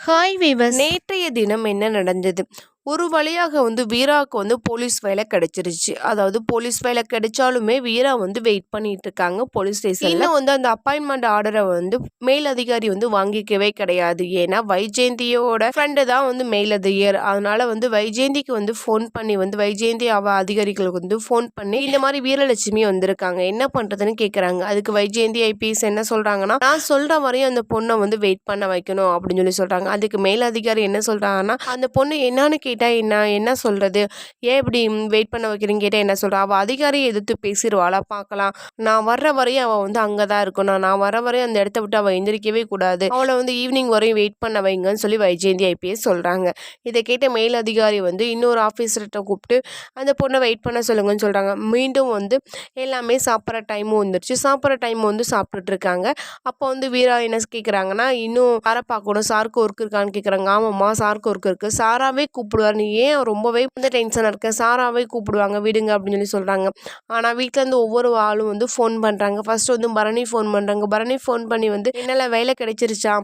Hi viewers நேற்றைய தினம் என்ன நடந்தது? ஒரு வழியாக வந்து வீராவுக்கு வந்து போலீஸ் வேலை கிடைச்சிருச்சு. அதாவது போலீஸ் வேலை கிடைச்சாலுமே வீரா வந்து வெயிட் பண்ணிட்டு இருக்காங்க போலீஸ் ஸ்டேஷன்ல வந்து அந்த அப்பாயின்மெண்ட் ஆர்டரை வந்து மேல் அதிகாரி வந்து வாங்கிக்கவே கிடையாது. ஏன்னா வைஜெயந்தியோட ஃப்ரெண்டு தான் வந்து மேல் அதிகர் அதனால வந்து வைஜெயந்திக்கு வந்து ஃபோன் பண்ணி வந்து வைஜெயந்தி அவ அதிகாரிகளுக்கு வந்து ஃபோன் பண்ணி இந்த மாதிரி வீரலட்சுமி வந்திருக்காங்க. என்ன பண்றதுன்னு கேட்குறாங்க அதுக்கு வைஜெயந்தி ஐபிஎஸ் என்ன சொல்றாங்கன்னா நான் சொல்ற வரையும் அந்த பொண்ணை வந்து வெயிட் பண்ண வைக்கணும் அப்படின்னு சொல்லி சொல்றாங்க. அதுக்கு மேல் அதிகாரி என்ன சொல்றாங்கன்னா அந்த பொண்ணு என்னன்னு கேட்டா கேட்டால் என்ன என்ன சொல்கிறது ஏன் இப்படி வெயிட் பண்ண வைக்கிறீங்க கேட்டால் என்ன சொல்கிறா அவள் அதிகாரியை எதிர்த்து பேசிடுவாளா பார்க்கலாம். நான் வர்ற வரையும் அவள் வந்து அங்கே தான் இருக்கணும். நான் வர வரையும் அந்த இடத்த விட்டு அவள் எந்திரிக்கவே கூடாது. அவளை வந்து ஈவினிங் வரையும் வெயிட் பண்ண வைங்கன்னு சொல்லி வைஜெயந்தி ஐபிஎஸ் சொல்கிறாங்க இதை கேட்ட மேல் அதிகாரி வந்து இன்னொரு ஆஃபீஸர்கிட்ட கூப்பிட்டு அந்த பொண்ணை வெயிட் பண்ண சொல்லுங்கன்னு சொல்கிறாங்க மீண்டும் வந்து எல்லாமே சாப்பிட்ற டைமும் வந்துருச்சு. சாப்பிட்ற டைம் வந்து சாப்பிட்டுட்டு இருக்காங்க. அப்போ வந்து வீரா என்ன கேட்குறாங்கன்னா இன்னும் வர பார்க்கணும் சாருக்கு ஒர்க் இருக்கான்னு கேட்குறாங்க ஆமாம்மா சாருக்கு ஒர்க் இருக்குது சாராவே கூப்பிடுவார். நீ ஏன் ரொம்பவே வந்து டென்ஷனாக இருக்க? சாராவே கூப்பிடுவாங்க. விடுங்க அப்படின்னு சொல்லி சொல்கிறாங்க ஆனால் வீட்டிலேருந்து ஒவ்வொரு ஆளும் வந்து ஃபோன் பண்ணுறாங்க ஃபஸ்ட்டு வந்து பரணி ஃபோன் பண்ணுறாங்க பரணி ஃபோன் பண்ணி வந்து என்னால் வேலை கிடைச்சிருச்சா?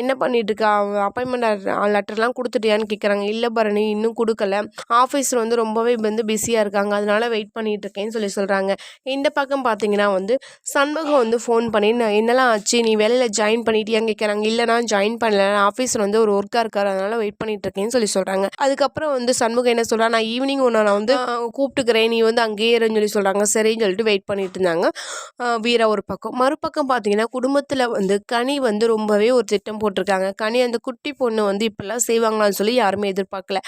என்ன பண்ணிட்டு இருக்கா அப்பாயின்மெண்ட் லெட்டர்லாம் கொடுத்துட்டியான்னு கேட்குறாங்க இல்லை பரணி இன்னும் கொடுக்கல. ஆஃபீஸில் வந்து ரொம்பவே வந்து பிஸியாக இருக்காங்க. அதனால வெயிட் பண்ணிட்டு இருக்கேன்னு சொல்லி சொல்கிறாங்க இந்த பக்கம் பார்த்தீங்கன்னா வந்து சண்முகம் வந்து ஃபோன் பண்ணி நான் என்னெல்லாம் ஆச்சு? நீ வேலையில் ஜாயின் பண்ணிட்டியான்னு கேட்குறாங்க இல்லை நான் ஜாயின் பண்ணல. ஆஃபீஸில் வந்து ஒரு ஒர்க்காக இருக்கார். அதனால வெயிட் பண்ணிட்டு இருக்கேன்னு சொல்லி சொல்கிறாங்க அதுக்கப்புறம் வந்து சண்முகம் என்ன சொல்கிறா நான் ஈவினிங் ஒன்று நான் வந்து கூப்பிட்டுக்கிறேன். நீ வந்து அங்கேயே இருன்னு சொல்லி சொல்கிறாங்க சரின்னு சொல்லிட்டு வெயிட் பண்ணிட்டு இருந்தாங்க. வீரா ஒரு பக்கம். மறுபக்கம் பார்த்தீங்கன்னா குடும்பத்தில் வந்து கனி வந்து ரொம்பவே ஒரு திட்டம் போட்டிருக்காங்க. கனி அந்த குட்டி பொண்ணு வந்து இப்படிலாம் செய்வாங்களான்னு சொல்லி யாருமே எதிர்பார்க்கல.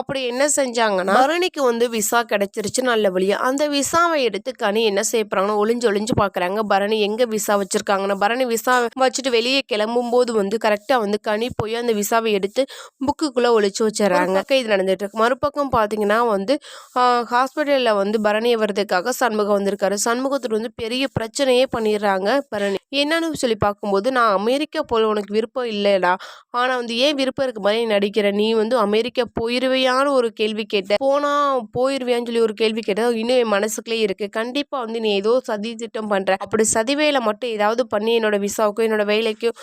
அப்படி என்ன செஞ்சாங்கன்னா பரணிக்கு வந்து விசா கிடச்சிருச்சு நல்ல வழியாக அந்த விசாவை எடுத்து கனி என்ன செய்ய போறாங்கன்னா ஒளிஞ்சு ஒளிஞ்சு பார்க்குறாங்க பரணி எங்கே விசா வச்சுருக்காங்கன்னா பரணி விசா வச்சுட்டு வெளியே கிளம்பும் போது வந்து கரெக்டாக வந்து கனி போய் அந்த விசாவை எடுத்து புக்குக்குள்ளே ஒழிச்சு வச்சிடறாங்க. இது நடந்துட்டு இருக்கு. மறுபக்கம் பார்த்தீங்கன்னா வந்து ஹாஸ்பிட்டலில் வந்து பரணியை வர்றதுக்காக சண்முகம் வந்திருக்காரு. சண்முகத்தில் வந்து பெரிய பிரச்சனையே பண்ணிடுறாங்க பரணி. என்னன்னு சொல்லி பார்க்கும்போது நான் அமெரிக்கா போல் உனக்கு விருப்பம் இல்லைடா. ஆனால் வந்து ஏன் விருப்பம் இருக்க மாதிரி நடிக்கிற? நீ வந்து அமெரிக்கா போயிருவியான்னு ஒரு கேள்வி கேட்ட. போனா போயிருவியான்னு சொல்லி ஒரு கேள்வி கேட்டால் இன்னும் என் மனசுக்குள்ளே இருக்கு. கண்டிப்பாக வந்து நீ ஏதோ சதி திட்டம் பண்ற. அப்படி சதி வேலை மட்டும் ஏதாவது பண்ணி என்னோட விசாவுக்கும் என்னோட வேலைக்கும்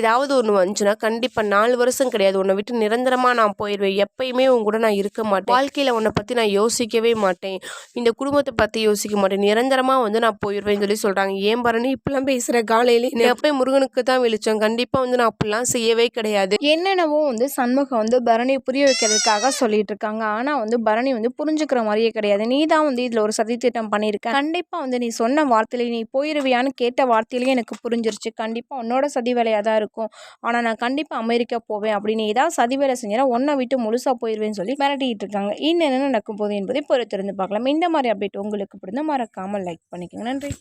ஏதாவது ஒன்று வந்துச்சுன்னா கண்டிப்பாக நாலு வருஷம் கிடையாது. உன்னை விட்டு நிரந்தரமாக நான் போயிடுவேன் எப்பயுமே உன் கூட நான் இருக்க மாட்டேன். வாழ்க்கையில் உன்னை பற்றி நான் யோசிக்கவே மாட்டேன். இந்த குடும்பத்தை பற்றி யோசிக்க மாட்டேன். நிரந்தரமாக வந்து நான் போயிடுவேன்னு சொல்லி சொல்கிறாங்க ஏன் பரணி இப்பெல்லாம் பேசுகிற காலையிலே நீ எப்பயும் முருகனுக்கு தான் வெளிச்சம். கண்டிப்பாக வந்து நான் அப்படிலாம் செய்யவே கிடையாது. என்னென்னவோ வந்து சண்முகம் வந்து பரணியை புரிய வைக்கிறதுக்காக சொல்லிட்டு இருக்காங்க. ஆனால் வந்து பரணி வந்து புரிஞ்சுக்கிற மாதிரியே கிடையாது. நீ தான் வந்து இதில் ஒரு சதித்திட்டம் பண்ணியிருக்க கண்டிப்பாக வந்து நீ சொன்ன வார்த்தையிலே நீ போயிருவியான்னு கேட்ட வார்த்தையிலேயே எனக்கு புரிஞ்சிருச்சு. கண்டிப்பாக உன்னோட சதி வேலையாக தான் இருக்கும். ஆனால் நான் கண்டிப்பாக அமெரிக்கா போவேன் அப்படின்னு ஏதாவது சதி வேலை செஞ்சேன்னா உன்னை விட்டு முழுசாக போய் போயிடுவேன்னு சொல்லி மிரட்டிட்டு இருக்காங்க இன்னும் என்ன நடக்கும் போது என்பதை பொறுத்திருந்து பார்க்கலாம். இந்த மாதிரி அப்டேட் உங்களுக்கு பிடிந்த மறக்காமல் லைக் பண்ணிக்கோங்க. நன்றி.